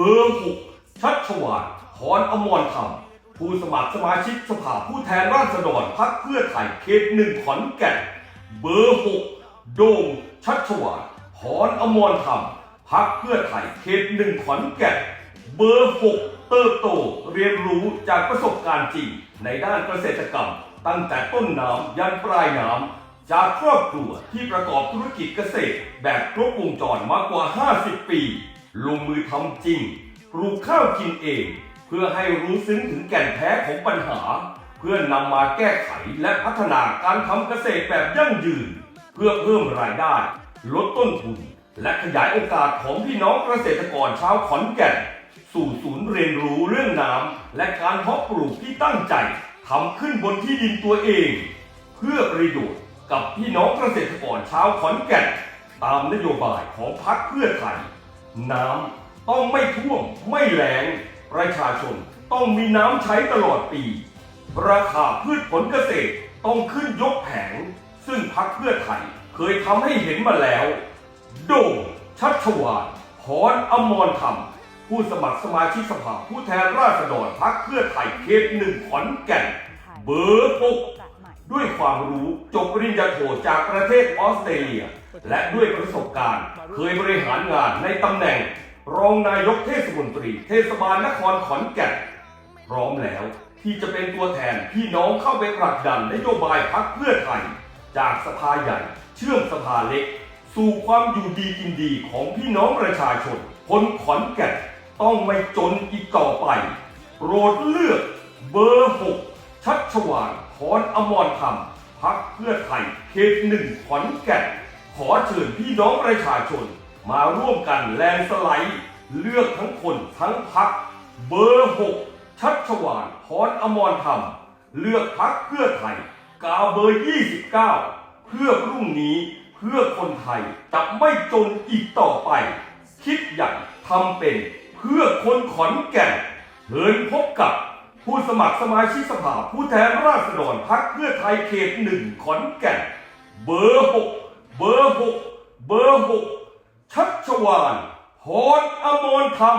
เบอร์หกชัชวานพรอมรธรรมผู้สมัครสมาชิกสภาผู้แทนราษฎรพรรคเพื่อไทยเขตหนึ่งขอนแก่น เบอร์หกโดมชัชวานพรอมรธรรมพรรคเพื่อไทยเขตหนึ่งขอนแก่น เบอร์หกเติบโตเรียนรู้จากประสบการณ์จริง ในด้านเกษตรกรรม ตั้งแต่ต้นน้ำยันปลายน้ำจากครอบครัวที่ประกอบธุรกิจเกษตรแบบครบวงจรมากกว่า 50 ปี ลงมือทำจริงปลูกข้าวกินเอง เพื่อให้รู้ซึ้งถึงแก่นแท้ของปัญหา เพื่อนำมาแก้ไขและพัฒนาการทำเกษตรแบบยั่งยืน เพื่อเพิ่มรายได้ ลดต้นทุน และขยายโอกาสของพี่น้องเกษตรกรชาวขอนแก่น สู่ศูนย์เรียนรู้เรื่องน้ำและการเพาะปลูกที่ตั้งใจทำขึ้นบนที่ดินตัวเอง เพื่อประโยชน์กับพี่น้องเกษตรกรชาวขอนแก่น ตามนโยบายของพรรคเพื่อไทย น้ำต้องไม่ท่วมไม่แล้งประชาชนต้องมีน้ำใช้ตลอดปี ราคาพืชผลเกษตรต้องขึ้นยกแผง ซึ่งพรรคเพื่อไทยเคยทำให้เห็นมาแล้ว โด่งชัชวานพรอมรธรรม ผู้สมัครสมาชิกสภาผู้แทนราษฎรพรรคเพื่อไทยเขตหนึ่งขอนแก่น เบอร์หกด้วยความรู้จบปริญญาโทจากประเทศออสเตรเลีย และด้วยประสบการณ์ เคยบริหารงานในตำแหน่ง รองนายกเทศมนตรี เทศบาลนครขอนแก่นพร้อมแล้วที่จะเป็นตัวแทนพี่น้องเข้าไปผลักดันนโยบายพักเพื่อไทย จากสภาใหญ่เชื่อมสภาเล็ก สู่ความอยู่ดีกินดีของพี่น้องประชาชนคนขอนแก่นต้องไม่จนอีกต่อไปโปรดเลือกเบอร์หกชัดชวานพรอมรธรรมพักเพื่อไทยเขตหนึ่งขอนแก่น ขอเชิญพี่น้องประชาชน มาร่วมกันแลนสไลด์ เลือกทั้งคนทั้งพัก เบอร์หกชัชวานพรอมรธรรม เลือกพักเพื่อไทย กาเบอร์ 29 เพื่อพรุ่งนี้เพื่อคนไทยจะไม่จนอีกต่อไป คิดใหญ่ทำเป็นเพื่อคนขอนแก่นเชิญพบกับผู้สมัครสมาชิกสภาผู้แทนราษฎรพักเพื่อไทยเขตหนึ่งขอนแก่น เบอร์หก เบอร์หกเบอร์หกชัชวานพรอมรธรรม